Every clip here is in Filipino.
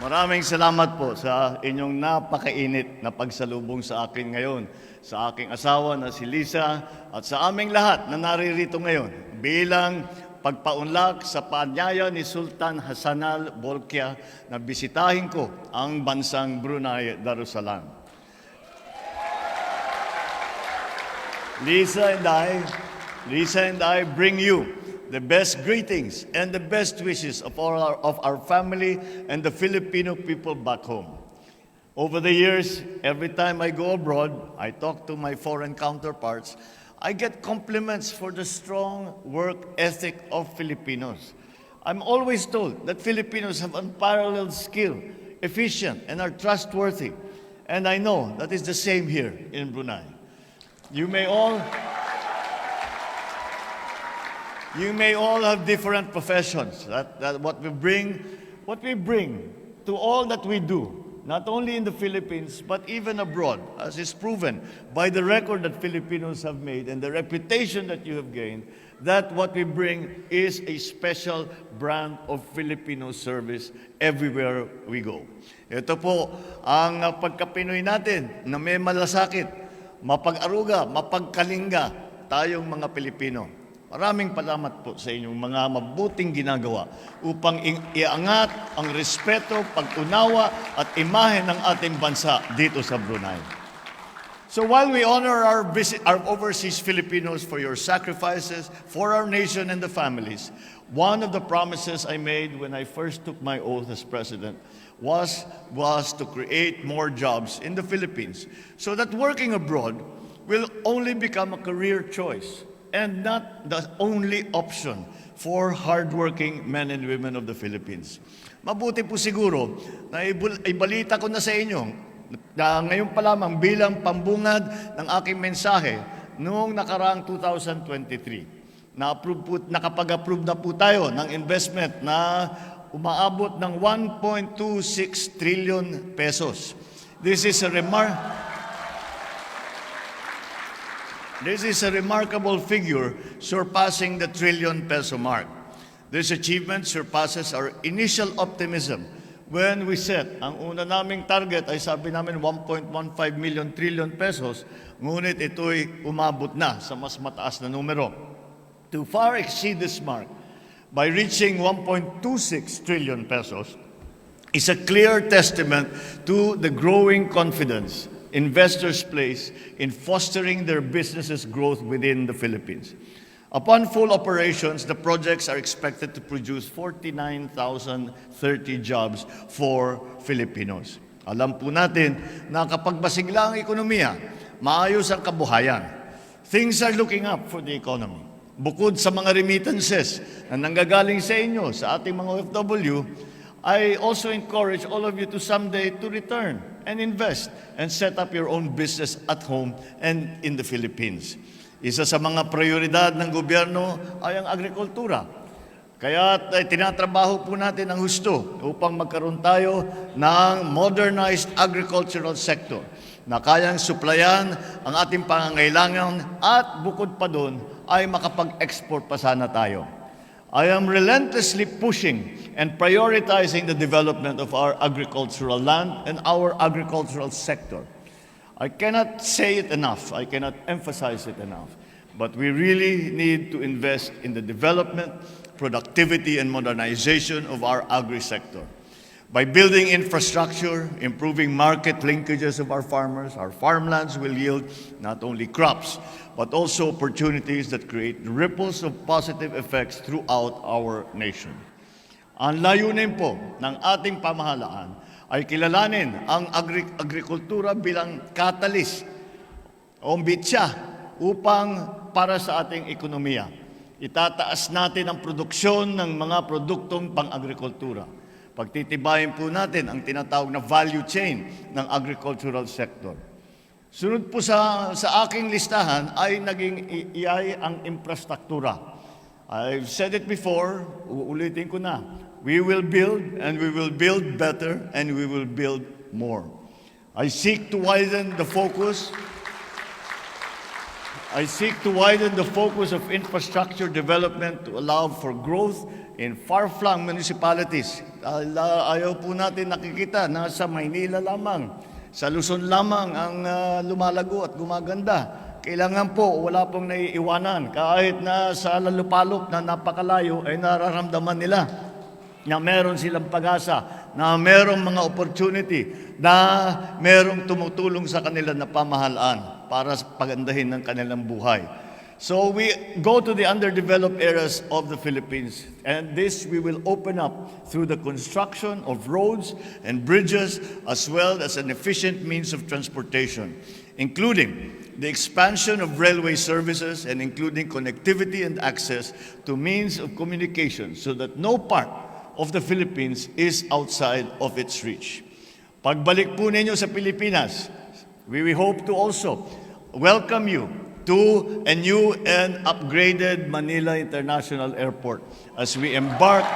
Maraming salamat po sa inyong napakainit na pagsalubong sa akin ngayon, sa aking asawa na si Lisa at sa aming lahat na naririto ngayon bilang pagpaunlak sa paanyaya ni Sultan Hassanal Bolkiah na bisitahin ko ang bansang Brunei Darussalam. Lisa and I, Lisa and I bring you the best greetings and the best wishes of all our, of our family and the Filipino people back home. Over the years, every time I go abroad, I talk to my foreign counterparts, I get compliments for the strong work ethic of Filipinos. I'm always told that Filipinos have unparalleled skill, efficient, and are trustworthy. And I know that is the same here in Brunei. You may all you may all have different professions. That, that what we bring, what we bring to all that we do, not only in the Philippines but even abroad, as is proven by the record that Filipinos have made and the reputation that you have gained, that what we bring is a special brand of Filipino service everywhere we go. Ito po ang pagka-Pinoy natin na may malasakit, mapag-aruga, mapagkalinga tayong mga Pilipino. Maraming salamat po sa inyong mga mabuting ginagawa upang iangat ang respeto, pag-unawa at imahe ng ating bansa dito sa Brunei. So while we honor our, visit, our overseas Filipinos for your sacrifices, for our nation and the families, one of the promises I made when I first took my oath as president was, was to create more jobs in the Philippines so that working abroad will only become a career choice and not the only option for hardworking men and women of the Philippines. Mabuti po siguro na ibalita ko na sa inyo na ngayon pa lamang bilang pambungad ng aking mensahe noong nakaraang 2023. Na-approve po, nakapag-approve na po tayo ng investment na umaabot ng 1.26 trillion pesos. This is a remar This is a remarkable figure surpassing the trillion peso mark. This achievement surpasses our initial optimism when we set ang una naming target ay sabi namin 1.15 million trillion pesos, ngunit ito'y umabot na sa mas mataas na numero. To far exceed this mark by reaching 1.26 trillion pesos, is a clear testament to the growing confidence investors place in fostering their businesses' growth within the Philippines. Upon full operations, the projects are expected to produce 49,030 jobs for Filipinos. Alam po natin na kapag masigla ang ekonomiya, maayos ang kabuhayan. Things are looking up for the economy. Bukod sa mga remittances na nanggagaling sa inyo, sa ating mga OFW, I also encourage all of you to someday to return and invest and set up your own business at home and in the Philippines. Isa sa mga prioridad ng gobyerno ay ang agrikultura. Kaya eh, tinatrabaho po natin ang husto upang magkaroon tayo ng modernized agricultural sector na kayang suplayan ang ating pangangailangan at bukod pa doon ay makapag-export pa sana tayo. I am relentlessly pushing and prioritizing the development of our agricultural land and our agricultural sector. I cannot say it enough, I cannot emphasize it enough, but we really need to invest in the development, productivity, and modernization of our agri sector. By building infrastructure, improving market linkages of our farmers, our farmlands will yield not only crops, but also opportunities that create ripples of positive effects throughout our nation. Ang layunin po ng ating pamahalaan ay kilalanin ang agri- agrikultura bilang catalyst o bitya upang para sa ating ekonomiya. Itataas natin ang produksyon ng mga produktong pang-agrikultura. Pagtitibayin po natin ang tinatawag na value chain ng agricultural sector. Sunod po sa, sa aking listahan ay naging i- iay ang infrastruktura. I've said it before, uulitin ko na. We will build and we will build better and we will build more. I seek to widen the focus I seek to widen the focus of infrastructure development to allow for growth in far-flung municipalities. Ah, ayaw po natin nakikita na sa Maynila lamang, sa Luzon lamang ang ah, lumalago at gumaganda. Kailangan po, wala pong naiiwanan. Kahit na sa lalupalop na napakalayo ay nararamdaman nila na meron silang pag-asa, na merong mga opportunity, na merong tumutulong sa kanila na pamahalaan para pagandahin ng kanilang buhay. So we go to the underdeveloped areas of the Philippines, and this we will open up through the construction of roads and bridges, as well as an efficient means of transportation, including the expansion of railway services and including connectivity and access to means of communication so that no part of the Philippines is outside of its reach. Pagbalik po ninyo sa Pilipinas, we we hope to also welcome you to a new and upgraded Manila International Airport as we embark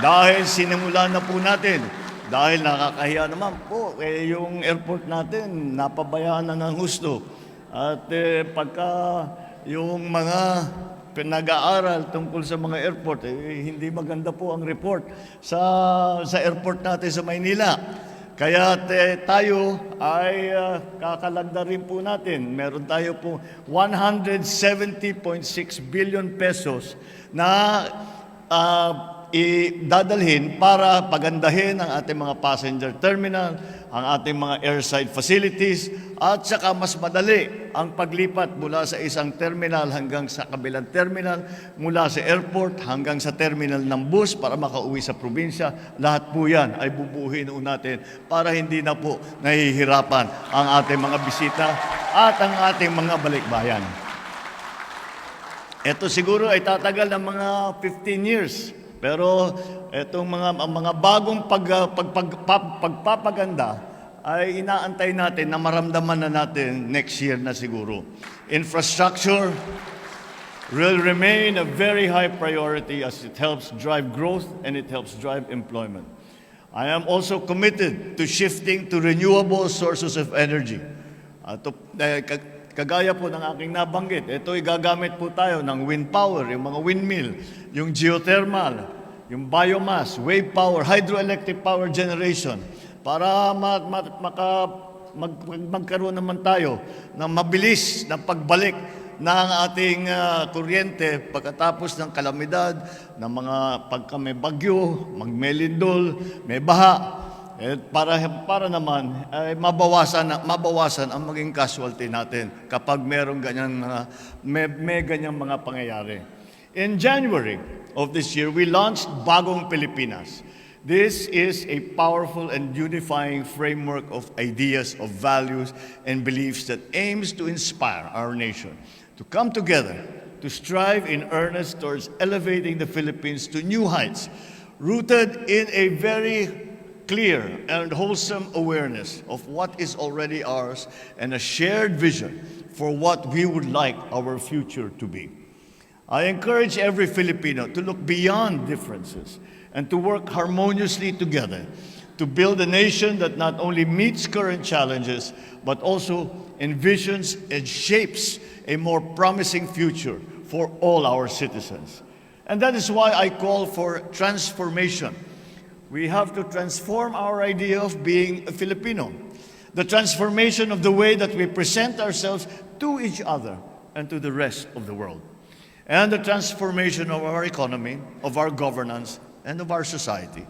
dahil sinimula na po natin, dahil nakakahiya naman po, eh, yung airport natin, napabayaan na ng husto. At eh, pagka yung mga pinag-aaral tungkol sa mga airport, eh, hindi maganda po ang report sa, sa airport natin sa Maynila. Kaya te, tayo ay uh, kakalagda rin po natin. Meron tayo po 170.6 billion pesos na uh, idadalhin para pagandahin ang ating mga passenger terminal, ang ating mga airside facilities, at saka mas madali ang paglipat mula sa isang terminal hanggang sa kabilang terminal, mula sa airport hanggang sa terminal ng bus para makauwi sa probinsya. Lahat po yan ay bubuhin noon natin para hindi na po nahihirapan ang ating mga bisita at ang ating mga balikbayan. Ito siguro ay tatagal ng mga 15 years. Pero itong mga mga bagong pag, pag, pag, pag- pagpapaganda ay inaantay natin na maramdaman na natin next year na siguro. Infrastructure will remain a very high priority as it helps drive growth and it helps drive employment. I am also committed to shifting to renewable sources of energy. At to- ka- kagaya po ng aking nabanggit, ito gagamit po tayo ng wind power, yung mga windmill, yung geothermal, yung biomass, wave power, hydroelectric power generation, para ma- ma- maka, mag, magkaroon naman tayo ng mabilis na pagbalik ng ating ah, kuryente pagkatapos ng kalamidad, ng mga pagka may bagyo, magmelindol, may baha, eh, para, para naman ay mabawasan, mabawasan ang maging casualty natin kapag merong ganyan, mga, may, may ganyang mga pangyayari. In January of this year, we launched Bagong Pilipinas. This is a powerful and unifying framework of ideas, of values, and beliefs that aims to inspire our nation to come together, to strive in earnest towards elevating the Philippines to new heights, rooted in a very clear and wholesome awareness of what is already ours and a shared vision for what we would like our future to be. I encourage every Filipino to look beyond differences and to work harmoniously together to build a nation that not only meets current challenges but also envisions and shapes a more promising future for all our citizens. And that is why I call for transformation. We have to transform our idea of being a Filipino. The transformation of the way that we present ourselves to each other and to the rest of the world. And the transformation of our economy, of our governance, and of our society.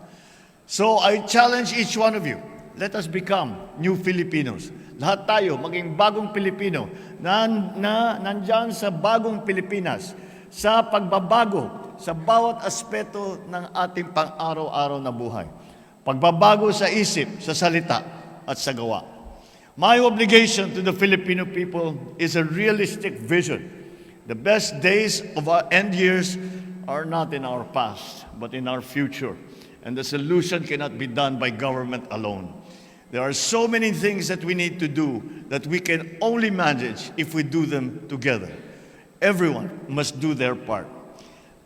So I challenge each one of you, let us become new Filipinos. Lahat tayo maging bagong Pilipino na, na nandyan sa bagong Pilipinas, sa pagbabago sa bawat aspeto ng ating pang-araw-araw na buhay. Pagbabago sa isip, sa salita, at sa gawa. My obligation to the Filipino people is a realistic vision. The best days of our end years are not in our past, but in our future. And the solution cannot be done by government alone. There are so many things that we need to do that we can only manage if we do them together. Everyone must do their part.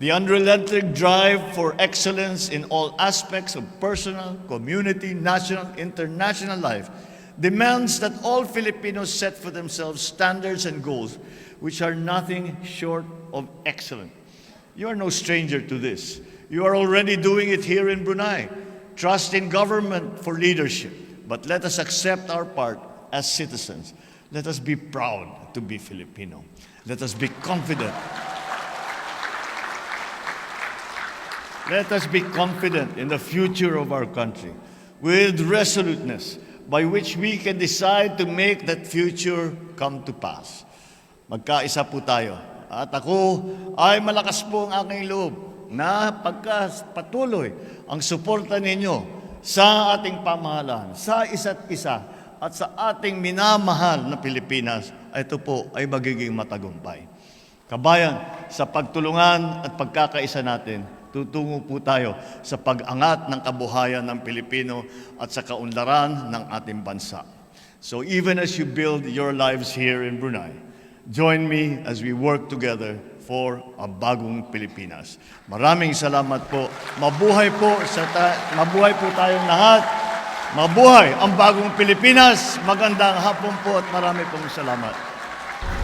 The unrelenting drive for excellence in all aspects of personal, community, national, international life demands that all Filipinos set for themselves standards and goals which are nothing short of excellent. You are no stranger to this. You are already doing it here in Brunei. Trust in government for leadership. But let us accept our part as citizens. Let us be proud to be Filipino. Let us be confident. Let us be confident in the future of our country with resoluteness by which we can decide to make that future come to pass. Magkaisa po tayo. At ako ay malakas po ang aking loob na pagkapatuloy ang suporta ninyo sa ating pamahalaan, sa isa't isa, at sa ating minamahal na Pilipinas, ito po ay magiging matagumpay. Kabayan, sa pagtulungan at pagkakaisa natin, tutungo po tayo sa pag-angat ng kabuhayan ng Pilipino at sa kaunlaran ng ating bansa. So even as you build your lives here in Brunei, join me as we work together for a bagong Pilipinas. Maraming salamat po. Mabuhay po sa ta- mabuhay po tayong lahat. Mabuhay ang bagong Pilipinas. Magandang hapon po at marami pong salamat.